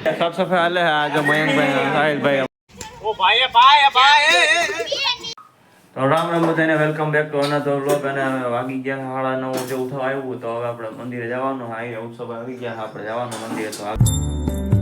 સાફ સફાઈ હાલે આજે મયંકભાઈ સાહિલભાઈ ઓ ભાઈ ભાઈ ભાઈ તો રામ રામ બધાને welcome back to another vlog અને વાગી ગયા સાડા નવ જેવું થવા આવ્યું તો હવે આપણે મંદિરે જવાનું હા ઉત્સવ આવી ગયા આપણે જવાનું મંદિરે તો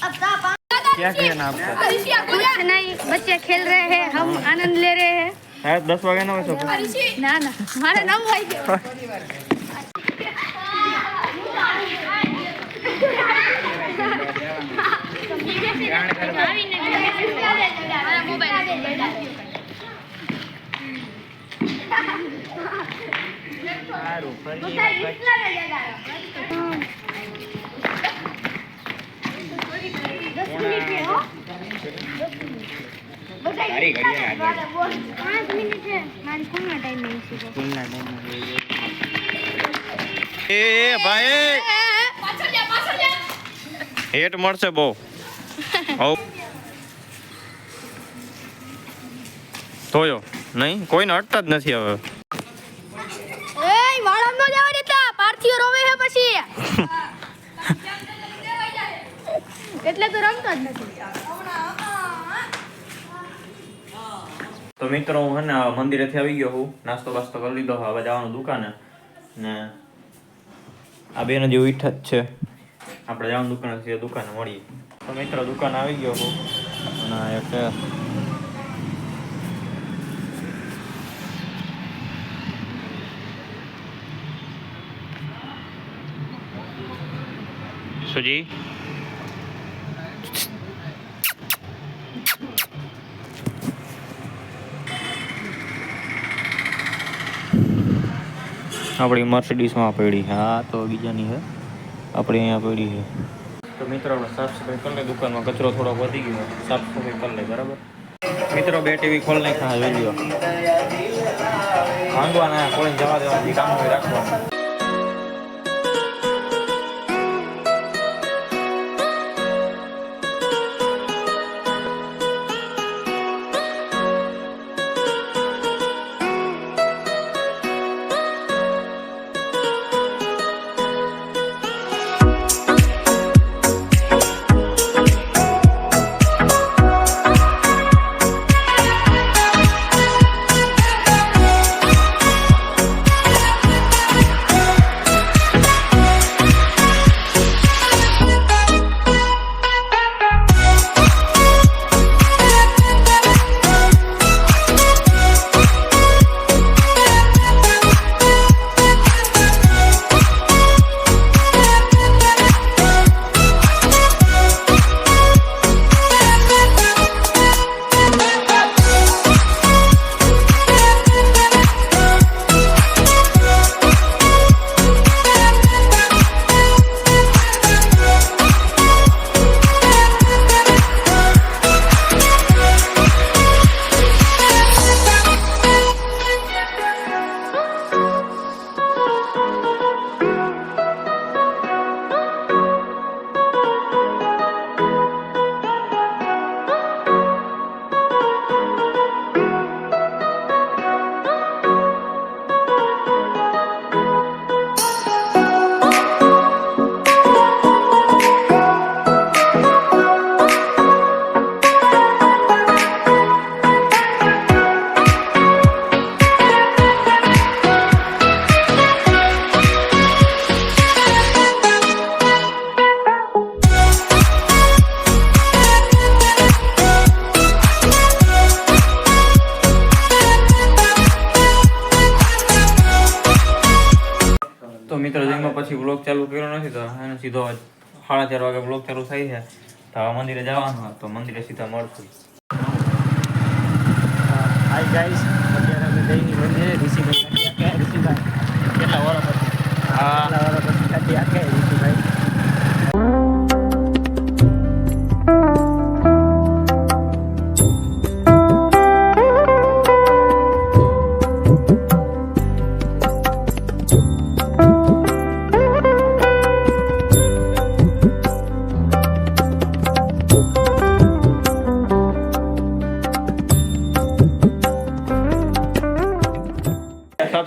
આ- क्या कहना आपका कुछ नहीं बच्चे खेल रहे हैं हम आनंद ले रहे हैं સાહેબ દસ વાગે ના હોય તો ના ના મારા નામ ભાઈ ગયો પાંચ મિનિટ છે મારી છે એ ભાઈ હેટ મળશે બહુ. જોયો નહીં, કોઈને અટતા જ નથી હવે એય વાળા નો જવા દેતા રોવે છે પછી? એટલે તો રમતો જ નથી. તો મિત્રો હું હે ને મંદિરેથી આવી ગયો હું. નાસ્તો બાસ્તો કરી લીધો હવે જવાનું દુકાને. ને આ બેન જેવું ઉઠ જ છે. આપણે જવાનું દુકાને છીએ દુકાને મળીએ. તો મિત્રો દુકાન આવી ગયો હું. અને એક સુજી આપણી મર્સિડીઝમાં પડી. હા તો બીજાની છે આપણે અહીંયા પડી છે તો મિત્રો આપણે સાફ સફાઈ કરી લે. દુકાનમાં કચરો થોડો વધી ગયો. સાફ સફાઈ કરી લે બરાબર? મિત્રો બે ટીવી ખોલ નાખ્યા જોઈ લ્યો માંગવાના કોઈને જવા દેવાથી કામ કરી રાખવાનું. સીધો સાડા ચાર વાગે બ્લોક ચાલુ થાય છે. તો મંદિરે જવાનું હોય તો મંદિરે સીધા મળશું. હાય ગાઈસ અત્યારે અમે દહીંની મંદિરે ઋષિભાઈ કાઢી આખે કેટલા વર્ષ હા કેટલા વર્ષ કાઢી આખે ઋષિભાઈ.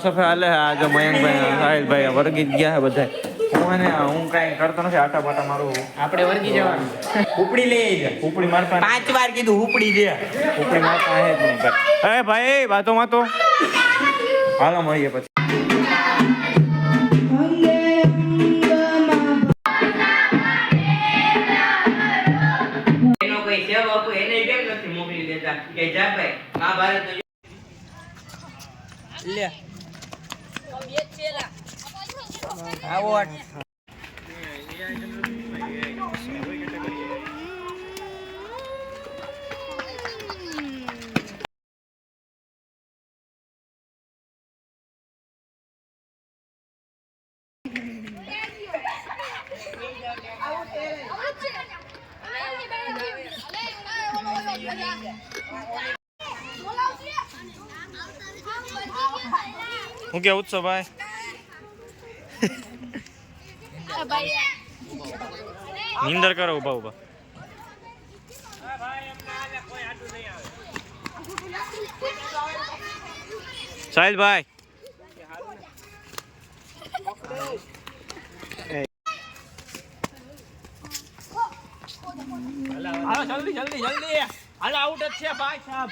સાફ સફાઈ હાલે આજે મયંકભાઈ સાહિલભાઈ વર્ગી જ ગયા છે બધા. હું એને હું કાંઈ કરતો નથી આટા પાટા મારું. આપણે વર્ગી જવાનું. ઉપડી લઈ જ. ઉપડી મારતા પાંચ વાર કીધું ઉપડી દે ઉપડી મારતા હે જ નહીં ભાઈ. એ ભાઈ વાતો વાતો. હાલો મળીએ પછી. એનો કોઈ સેવ આપો એને કેમ નથી મોકલી દેતા? કે જા ભાઈ મહાભારત લે. આવો હું કેવું છો ભાઈ? નિંદર કરો, ઊભા ઊભા. સાહિલ ભાઈ હાલો, જલ્દી જલ્દી જલ્દી. હાલો આઉટ જ છે, ભાઈ સાહેબ.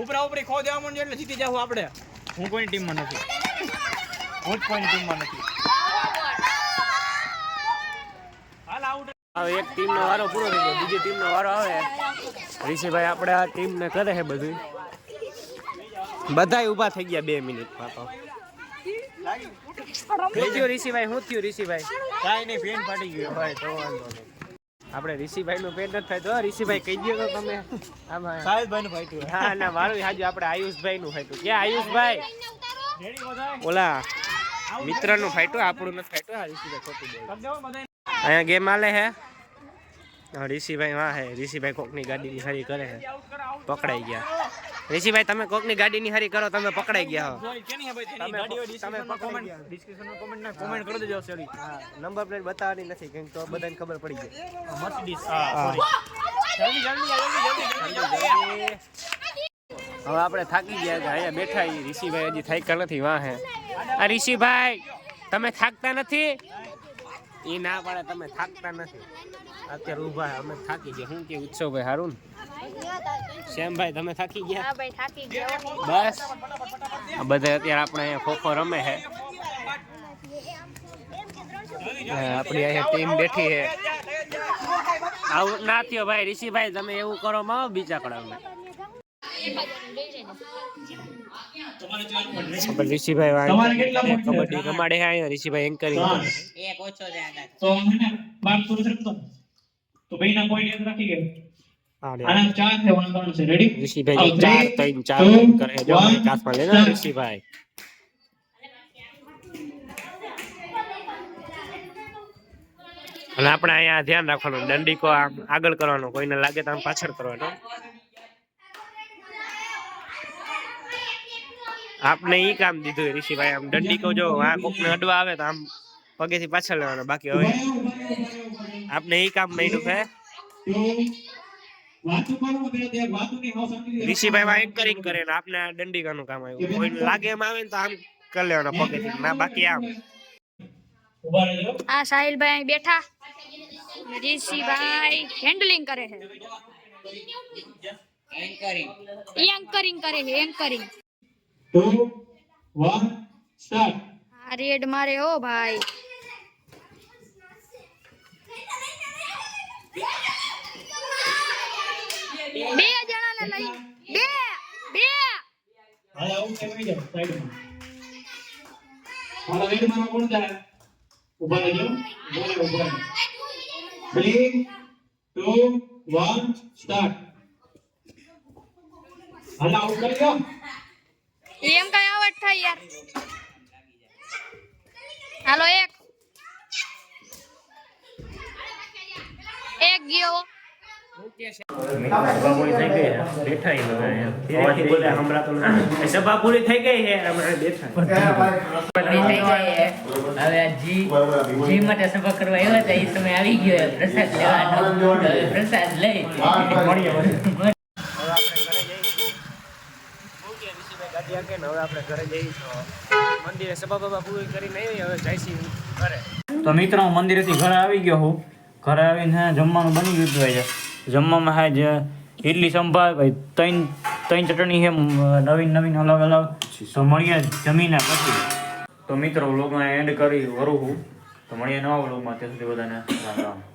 ઉપરા ઉપરી ખો દેવા માંડજો એટલે જીતી જાવ આપણે. હું કોઈ ટીમમાં નથી. હું જ કોઈની ટીમમાં નથી. હાલ આઉટ. હવે એક ટીમનો વારો પૂરો થઈ ગયો. બીજી ટીમનો વારો આવે. ઋષિભાઈ આપણે આ ટીમને કરે છે બધું બધાય ઊભા થઈ ગયા બે મિનિટ પાપા થઈ ગયું ઋષિભાઈ? શું થયું ઋષિભાઈ? કાંઈ નહીં ફેન ફાટી ગયો. ભાઈ તો વાંધો નહીં. આપણે ઋષિભાઈ નું પેટ નથી થાય તો ઋષિભાઈ કહી દો તમે. આમાં સાહેબભાઈ નું ફાટ્યું હા ના મારું હાજુ આપણે આયુષભાઈ નું ફાટ્યું ક્યાં આયુષભાઈ? ઓલા મિત્રનું ફાટ્યું આપણું નથી ફાટ્યું આ ઋષિભાઈ ખોટું બોલે. અહીંયા ગેમ આલે હે? હા, ઋષિભાઈ વાહ હે. ઋષિભાઈ કોકની ગાડીની હરી કરે આઉટ પકડાઈ ગયા. ઋષિભાઈ તમે કોકની ગાડીની હરી કરો તમે પકડાઈ ગયા હો. હે તમે ગાડીઓ તમે ડિસ્ક્રિપ્શનમાં પકડી કોમેન્ટ કોમેન્ટ કરી દેજો સોરી હા નંબર પ્લેટ બતાવવાની નથી કેમ તો બધાને ખબર પડી જાય મર્સિડીઝ હા જલ્દી જલ્દી જલ્દી જલ્દી જલ્દી જલ્દી. હવે આપણે થાકી ગયા છે અહીંયા બેઠા. ઋષિભાઈ હજી થાક્યા નથી વાહ હે. આ ઋષિભાઈ તમે થાકતા નથી? એ ના પાડે તમે થાકતા નથી. અત્યારે ઊભા અમે થાકી ગયા. શું કે ઉત્સવભાઈ હારું ને? શ્યામભાઈ તમે થાકી ગયા? હા ભાઈ થાકી ગયો. બસ. આ બધા અત્યારે આપણે અહીંયા ખોખો રમે છે. આપણી અહીંયા ટીમ બેઠી છે. આવું ના થયો ભાઈ ઋષિભાઈ તમે એવું કરો માં બીજા કડાવને આપણે ઋષિભાઈ વાંહે કબડ્ડી રમાડે છે અહીંયા ઋષિભાઈ એન્કરિંગ એક ઓછો છે. આના તો મને બાર પૂરું થયું તો તો ભાઈના પોઈન્ટ યાદ રાખી ગયો. આના ચાર થવાના ત્રણ છે રેડી ઋષિભાઈ ચાર ત્રણ ચાર કરે જો કાસમાં લે ઋષિભાઈ અને આપણે અહીંયા ધ્યાન રાખવાનું દંડીકો આમ આગળ કરવાનો કોઈને લાગે તો આમ પાછળ કરવાનો આપને ઈ કામ દીધું ઋષિભાઈ આમ દંડીકો જો આ કોકને અડવા આવે તો આમ પગેથી પાછળ લેવાનો બાકી હવે. આપને ઈ કામ મળ્યું છે? ઋષિભાઈ માં એન્કરિંગ કરે ને આપને આ દંડિકાનું કામ આવ્યું. કોઈ લાગે એમ આવે ને તો આમ કરી લેવાનો પગેથી ના બાકી આમ. આ સાહિલભાઈ અહીં બેઠા. ઋષિભાઈ હેન્ડલિંગ કરે છે. એન્કરિંગ કરે છે એન્કરિંગ સ્ટાર્ટ આ રેડ મારે ઓ ભાઈ. બે જણાને લઈ બે બે. હાલ આવું કેમ આવી જાવ સાઈડમાં. હાલ રેડ મારો કોણ જાય ઊભા રહેજો. બોલે ઊભા રહે. થ્રી ટુ વન સ્ટાર્ટ હાલ આવું કરી દો એમ કઈ આવડ થાય યાર. હાલો એક. એક ગયો. સભા પૂરી થઈ ગઈ છે પૂરી થઈ છે છે. હવે જી જી તો મિત્રો હું મંદિરેથી ઘરે આવી ગયો હું ઘરે આવીને જમવાનું બની ગયું આજે જમવામાં હા જે ઇડલી સંભાર, ભાઈ, ત્રણ ત્રણ ચટણી છે નવીન નવીન, અલગ અલગ. તો મળીએ જમીને પછી. તો મિત્રો વ્લોગમાં એન્ડ કરી, વરું હું. તો મળીએ નવા વ્લોગમાં ત્યાં સુધી બધાને રામ રામ.